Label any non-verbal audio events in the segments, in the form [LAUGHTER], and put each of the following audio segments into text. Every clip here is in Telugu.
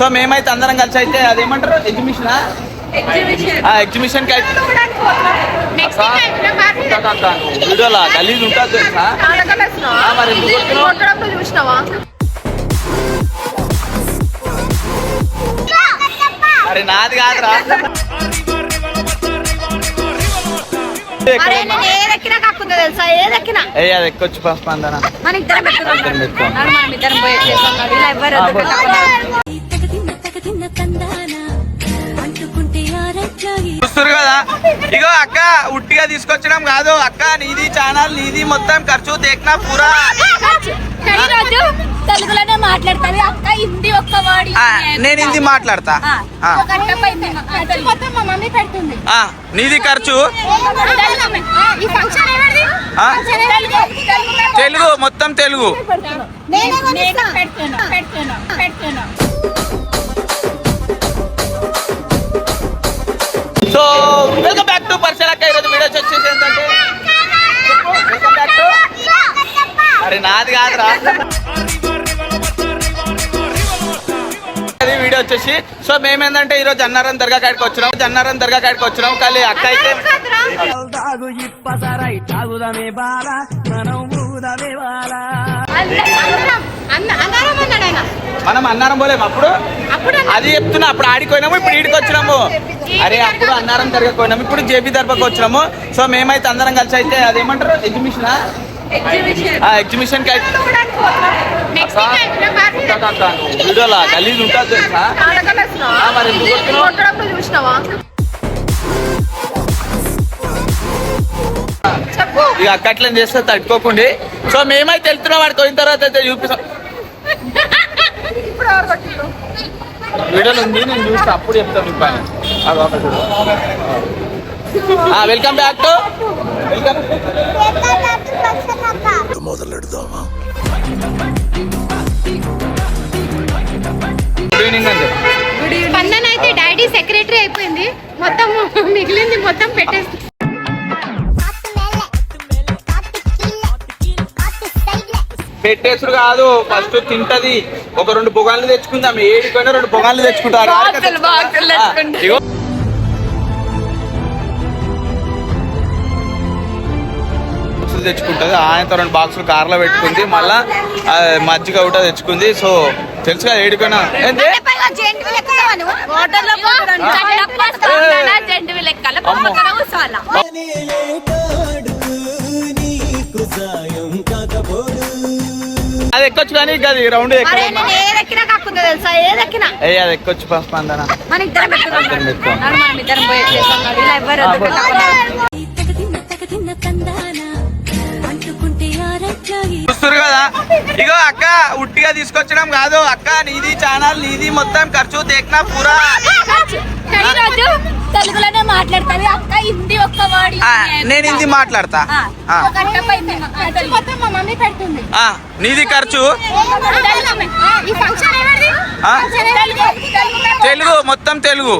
సో మేమైతే అందరం కలిసి అయితే అదేమంటారు? ఎగ్జిబిషన్ ఎగ్జిబిషన్ ఎగ్జిబిషన్కి అయితే వీడియోలా గలీజ్ ఉంటుంది మరి అరే నాది కాదురా. అది ఎక్కొచ్చు ఫస్ట్ అందన మన ఇద్దరం ఇద్దరం పోయి. ఇలా చూస్తారు కదా? ఇగో అక్క ఉట్టిగా తీసుకొచ్చడం కాదు. అక్క నీది ఛానల్ నీది మొత్తం ఖర్చు తేక్నా పూరా? కానీ రోజు తెలుగులోనే మాట్లాడుతుంది అక్క హిందీ ఒక్క వర్డ్ ఆ, నేను హిందీ మాట్లాడతా. ఆ, మొత్తం మా మమ్మీ పెడుతుంది. ఆ, నీది ఖర్చు? ఈ ఫంక్షన్ ఎవరిది ఆ? ఫంక్షన్ తెలుగు తెలుగు. తెలుగు మొత్తం Telugu. So welcome back to person అక్క ఈరోజు వీడియోస్ వచ్చేసి ఏంటంటే? చెప్పు వెల్కమ్ బ్యాక్ టు అరే నాది కాదురా. అది వీడియో వచ్చేసి సో మేమేందంటే ఈ రోజు అన్నారం దర్గా కాడికి వచ్చినాం అన్నారం దర్గా కాడికి వచ్చినాం కానీ అక్క అయితే ఆయన మనం అన్నారం పోలేము అప్పుడు? అది చెప్తున్నా అప్పుడు ఆడిపోయినాము ఇప్పుడు ఈడికి వచ్చినాము. అరే అప్పుడు అన్నారం దర్గాకి పోయినాము ఇప్పుడు జేపీ దర్గాకి వచ్చినాము. సో మేమైతే అందరం కలిసి అయితే అదేమంటారు? ఎగ్జిబిషన్ ఎగ్జిబిషన్ వీడియోలా? గలీజ్ ఉంటుంది తెలుసా? మరి ఇక అక్కట్లని చేస్తే తట్టుకోకండి. సో మేమైతే వెళ్తున్నాం వాడికి పోయిన తర్వాత అయితే చూపిస్తాం? వీడియోలో ఉంది నేను చూస్తే అప్పుడు చెప్తాను మీ పైన. ఆ, బాబా welcome back to welcome good evening అండి స్పందన అయితే డాడీ సెక్రటరీ అయిపోయింది. మొత్తం మిగిలింది మొత్తం పెట్టేస్తుంది పెట్టేసుడు కాదు. ఫస్ట్ తింటది. ఒక రెండు పొగాళ్ళు తెచ్చుకుందాం. ఏడిపోయినా రెండు పొగాళ్ళు తెచ్చుకుంటారు తెచ్చుకుంటది. ఆయనతో రెండు బాక్సులు కార్లో పెట్టుకుంది. మళ్ళా మజ్జిగ ఒకట తెచ్చుకుంది. సో తెలుసు కదా ఏడిపోయినా. ఆ, వద్దు పోయి. పెట్టకుండా. తగదిన్న తగదిన్న తందాన. అంటుకుంటే ఆరట్లాగి చూస్తారు కదా? ఇగో అక్క ఉట్టిగా తీసుకొచ్చడం కాదు. అక్క నీది ఛానల్ నీది మొత్తం ఖర్చు తేక్నా పూరా. కానీ తెలుగులోనే మాట్లాడుతుంది. అక్క హిందీ ఒక్క వర్డ్ నేను హిందీ మాట్లాడతా. మా మమ్మీ పెడుతుంది. నీది ఖర్చు. ఈ ఫంక్షన్ ఎవరిది? ఆ? ఫంక్షన్ తెలుగు మొత్తం తెలుగు.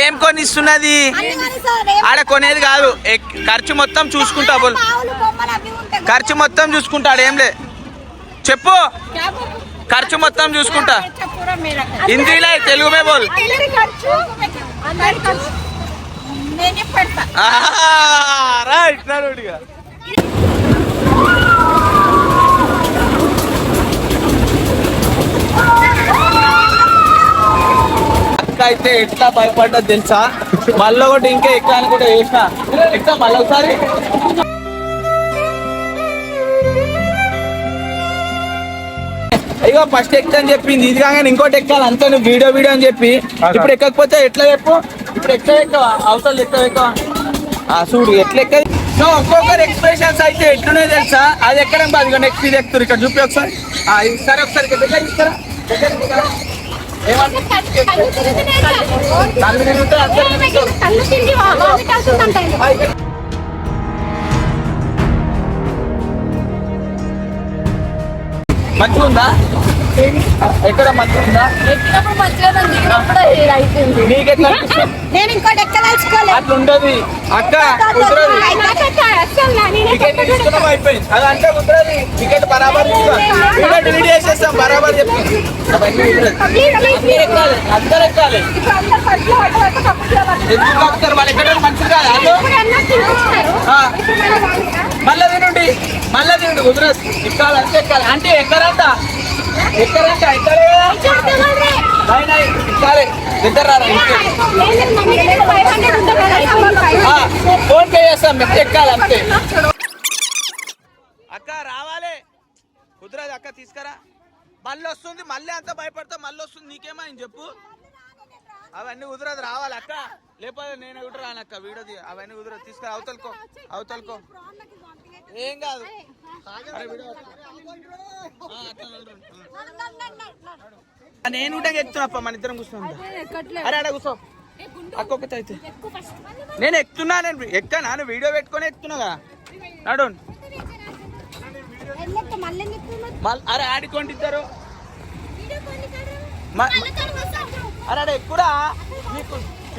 ఏం కొనిస్తున్నది? ఆడ కొనేది కాదు. ఖర్చు మొత్తం చూసుకుంటా బోల్. ఖర్చు మొత్తం చూసుకుంటాడు ఏం లే. చెప్పు. ఖర్చు మొత్తం చూసుకుంటా. హిందీలో తెలుగు మే బోల్ రైట్ నడుడిగా అయితే ఎట్లా భయపడ్డది తెలుసా? మళ్ళీ ఒకటి ఇంకా ఎక్కాలని కూడా వేసిన ఎక్కా మళ్ళీ ఒకసారి అయ్యో ఫస్ట్ ఎక్క అని చెప్పింది ఇది కాగానే ఇంకోటి ఎక్కాలి అంతా నువ్వు వీడియో వీడియో అని చెప్పి ఇప్పుడు ఎక్కకపోతే ఎట్లా చెప్పు ఇప్పుడు ఎక్క ఎక్కవా అవసరం ఎక్క ఎక్కవా ఆ చూడు ఎట్లా ఎక్కది సో ఒక్కొక్కరు ఎక్స్ప్రెషన్స్ అయితే ఎట్లునే తెలుసా అది ఎక్కడం బాధ నెక్స్ట్ ఇది ఎక్కుతారు ఇక్కడ చూపి ఒకసారి సరే ఒకసారి ఇస్తారా దగ్గర ఇస్తారా? ఏమంటారు? మంచిగా ఉందా? ఎక్కడ మంచి ఉందా? ఎక్కినప్పుడు మంచిగా దిగినప్పుడు అయిపోయింది [LAUGHS] అనిపిస్తుంది? నేను ఇంకోటి ఎక్కదలుచుకోలేదు. అట్లా ఉండదు. అక్క కుదరదు. టికెట్ తీసుకున్నాం అయిపోయింది. అది అంటే కుదరదు. టికెట్ బరాబర్ వీడియో డిలీట్ చేసేస్తాం బరాబర్. అందరూ ఎక్కాలి. ఎందుకు ఎక్కడ మంచిది కాదు మళ్ళా తినండి మళ్ళా తినండి కుదరదు ఎక్కాలి అంతే ఎక్కాలి. అంటే ఎక్కడంట ఎక్కడంట ఎక్కలే? నై ఎక్కాలి. ఇద్దరు ఫోన్ పే చేస్తాం మెత్త ఎక్కాలి అంతే. అక్క రావాలి. కుదరదు అక్క తీసుకురా. మళ్ళీ వస్తుంది మళ్ళీ అంత భయపడతా మళ్ళీ వస్తుంది. నీకేమైంది చెప్పు. అవన్నీ కుదరదు రావాలి అక్క. లేకపోతే నేను కూడా రానక్క వీడియో అవన్నీ కుదరదు తీసుకురా అవతలకో అవతలకో ఏం కాదు నేను కూడా ఎక్కుతున్నా మన ఇద్దరం కూర్చున్నాం అరే అక్కడ కూర్చో అక్కొక్కటి అయితే నేను ఎక్కుతున్నా నేను ఎక్కానా నేను వీడియో పెట్టుకొని ఎక్కుతున్నా కదా నడు అరే ఆడుకోండి ఇద్దరు అరే అరే ఎక్కురా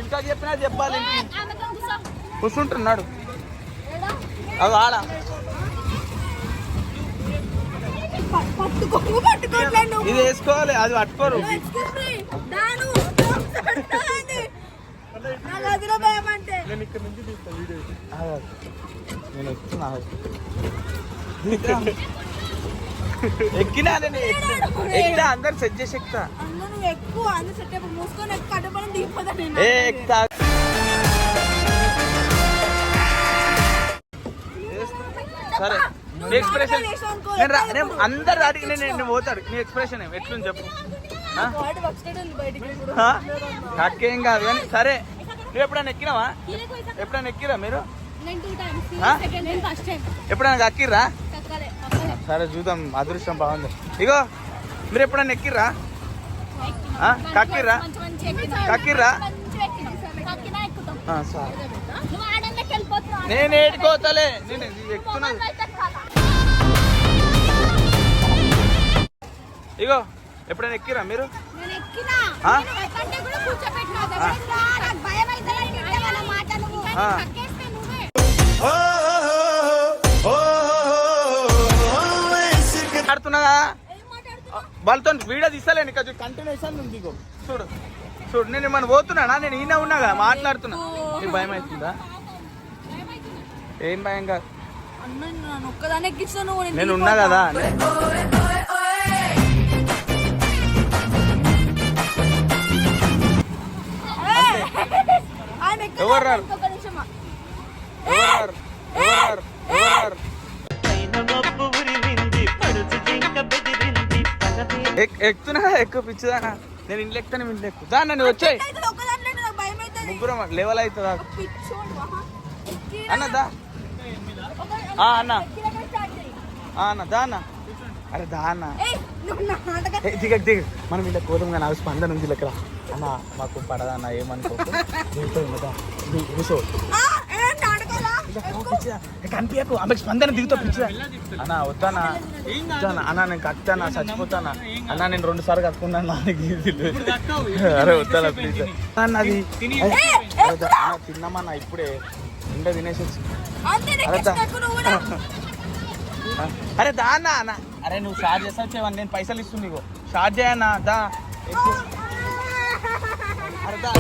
ఇంకా చెప్పినా చెప్పాలి కూర్చుంటున్నాడు. అవి ఆడ. ఇది వేసుకోవాలి అది పట్టుకోరు. నేను ఎక్కుతున్నా. ఎక్కినా నేను ఎక్కు- ఎక్కినా అందరు సెట్ చేసి ఎక్కుతా. ఎక్కువ సెట్ మూసుకొని ఎక్కువ నేను. సరే నీ ఎక్స్ప్రెషన్ నేను అందరు అడిగి నేను నేను పోతాడు. నీ ఎక్స్ప్రెషన్ ఎట్లుంది చెప్పు? నాకేం కాదు కానీ సరే. నువ్వు ఎప్పుడైనా ఎక్కినావా? ఎప్పుడైనా ఎక్కిరా మీరు? ఎప్పుడైనా కక్కిర్రా? సరే చూద్దాం. అదృష్టం బాగుంది. ఇగో మీరు ఎప్పుడైనా ఎక్కిర్రా? కక్కిర్రా మంచి కక్కిర్రా నేను ఏడుకోతలే నేను ఇది ఇగో ఎప్పుడైనా ఎక్కిరా మీరు నేను ఆడుతున్నదా వాళ్ళతో వీడియో తీస్తలేను ఇక కంటిన్యూషన్ ఉంది చూడు చూడు నేను ఏమన్నా పోతున్నానా? నేను ఈయన ఉన్నా కదా మాట్లాడుతున్నా. నీకు భయం అవుతుందా? ఏం భయం కాదు. నేను ఉన్నా కదా? ఎవరు ఎవరు? ఎవరు? ఎవరు? ఎక్కుతున్నా ఎక్కువ పిచ్చిదానా? నేను ఇంట్లో ఎక్కుతాను ఇంట్లో ఎక్కు. దా నన్ను వచ్చాయి ముగ్గురం లెవెల్ అవుతుందా అన్న దా. అన్న. అన్న దా అన్న. అరే దా అన్న. దిగ దిగ. మనం ఇలా కోదం కానీ అవి స్పందన ఉంది ఇక్కడ అన్న మాకు పడదన్న దిగు, కూర్చో? కనిపించకు ఆమెకు స్పందన దిగుతా పిచ్చిదా. అన్న వద్దానా వద్దానా అన్న నేను కట్టానా? చచ్చిపోతానా? అన్న నేను రెండు సార్లు కట్టుకున్నాను నాకు అరే వద్దానా ప్లీజ్ అన్న అది తిన్నామన్నా ఇప్పుడే. ఇంకా తినేసి అరే దా. అన్న అన్న. అరే నువ్వు షార్ట్ చేస్తా వచ్చేవని నేను పైసలు ఇస్తుంది నీకు. షార్ట్ చేయన్నా దా. అరే దా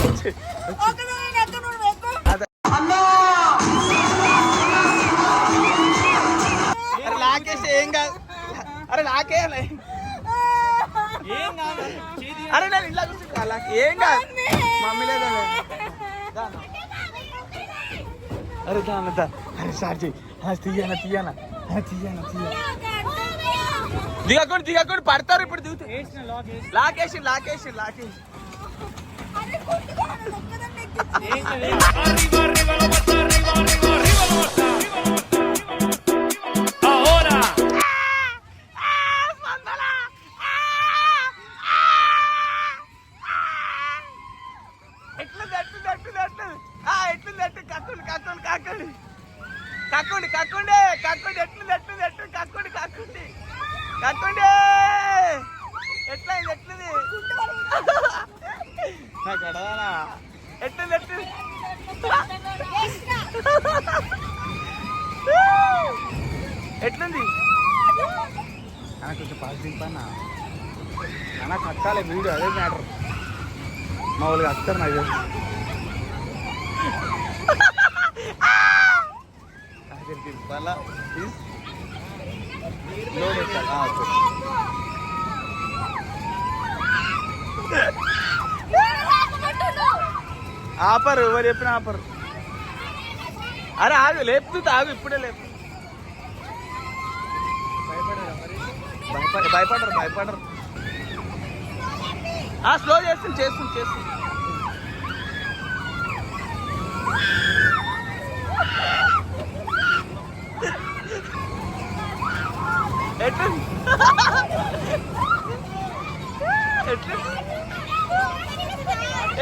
అరే కాదు. అరే నేను ఇలా కూర్చుంటా లాక్ ఏం కాదు. మమ్మీ. లేదా. అరే దా అన్న దా. అరే షార్ట్ చేయి. అరే తీయనా తీయనా. తీయనా తీయనా. దిగకూడదు దిగకూడదు పడతారు ఇప్పుడు దిగుతా. లాకేసి లాకేసి లాకేసి. ఎట్లా ఇది? ఎట్లుంది? నాకు అడగానా ఎట్లుంది? ఎట్లుంది? ఎట్లుంది? నాకు కొంచెం పాజిటివ్ పన్నా నాకు కట్టాలి వీడియో అదే మ్యాటర్ మా వాళ్ళకి వస్తారు నాకు తెలుసు. తిప్పాలా ప్లీజ్ లోడ్ ఎక్కాలి ఆ, ఓకే. ఆపరు ఎవరు చెప్పిన ఆపరు. అరే ఆగు లేపుతుంది ఆగు ఇప్పుడే లేపు. భయపడరు భయపడరు ఆ స్లో చేస్తుంది చేస్తుంది చేస్తుంది ఎట్లా? ఎట్లా?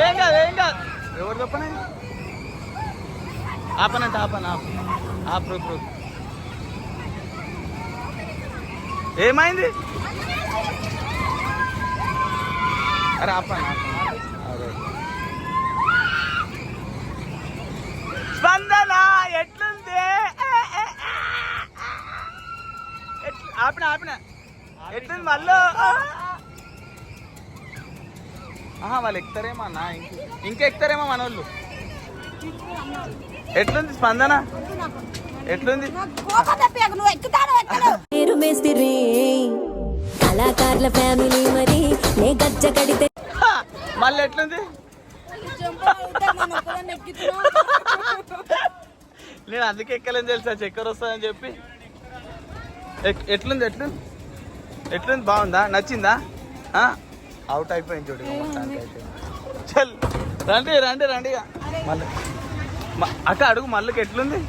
ఏం కాదు ఏం కాదు ఎవరు ఆపనంటే ఆపన ఆప. ఆపు ఏమైంది? అరే ఆపన స్పందన ఎట్లుంది? ఆపిన ఆపిన. ఎట్లుంది మళ్ళీ? వాళ్ళు ఎక్కుతారేమో అన్న. ఇంక- ఎక్కుతారేమో మన వాళ్ళు ఎట్లుంది స్పందన? ఎట్లుంది? మేస్తిరి కళాకారుల ఫ్యామిలీ మరి నే గజ్జ కడితే హా, మళ్ళీ ఎట్లుంది? నేను అందుకే ఎక్కలేని తెలుసా చక్కెర వస్తుందని చెప్పి. ఎట్లుంది ఎట్లుంది? ఎట్లుంది బాగుందా? నచ్చిందా? ఆ? అవుట్ అయిపోయింది చూడు చల్. రండి రండి రండి. మళ్ళీ. అక్క అడుగు మళ్ళీ ఎట్లుంది?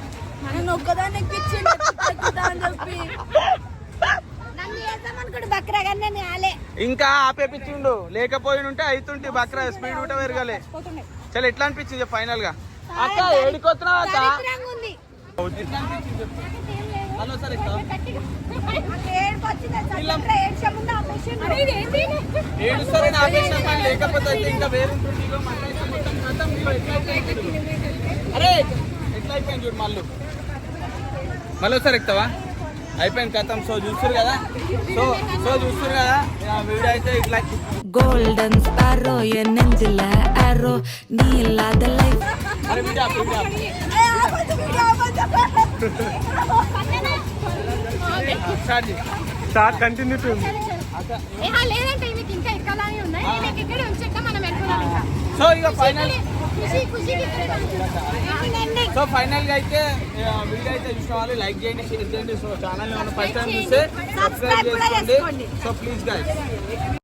ఇంకా ఆపేపించిండు లేకపోయి ఉంటే అవుతుంటే బక్రా స్పీడ్ ఉంటే పెరగలే. చల్ ఎట్లా అనిపించింది ఫైనల్గా అక్క ఏడికొస్తున్నావు అక్క దరిద్రంగా ఉంది ఎట్లా అనిపించింది చెప్పు. హలో సార్ ఎక్కువ నాకు ఏడుపు వచ్చింది చచ్చిపోతే ఏడ్చే ముందు ఆపేసిండు. ఆపేసిన పని లేకపోతే అయితే ఇంకా వేరుంటుంది చూడు. అరే ఎట్లా అయిపోయింది చూడు మళ్ళీ మళ్ళీ ఒకసారి ఎక్కుతావా? అయిపోయింది కథం. సో చూస్తారు కదా? సో సో చూస్తారు కదా? వీడియో అయితే ఇట్లా గోల్డెన్ స్పారో ఎన్నెంజిల ఆరో నీ ఇల్లాద లైఫ్ అరే వీడియో వీడియో. స్టార్ట్ చేయి. స్టార్ట్ కంటిన్యూ టు ఏహా, లేదంటే మీకు ఇంకా ఎక్కాలని ఉన్నాయి. నేను ఇక్కడే ఉంచేట మనం వెళ్ళిపోదాం ఇంకా. సో ఇక ఫైనల్ ఖుషి ఖుషికి అవునండి. సో ఫైనల్గా అయితే వీడియో అయితే చూసిన వాళ్ళు లైక్ చేయండి షేర్ చేయండి. సో ఛానల్ ఫస్ట్ టైం చూస్తే సబ్స్క్రైబ్ చేసుకోండి. So please guys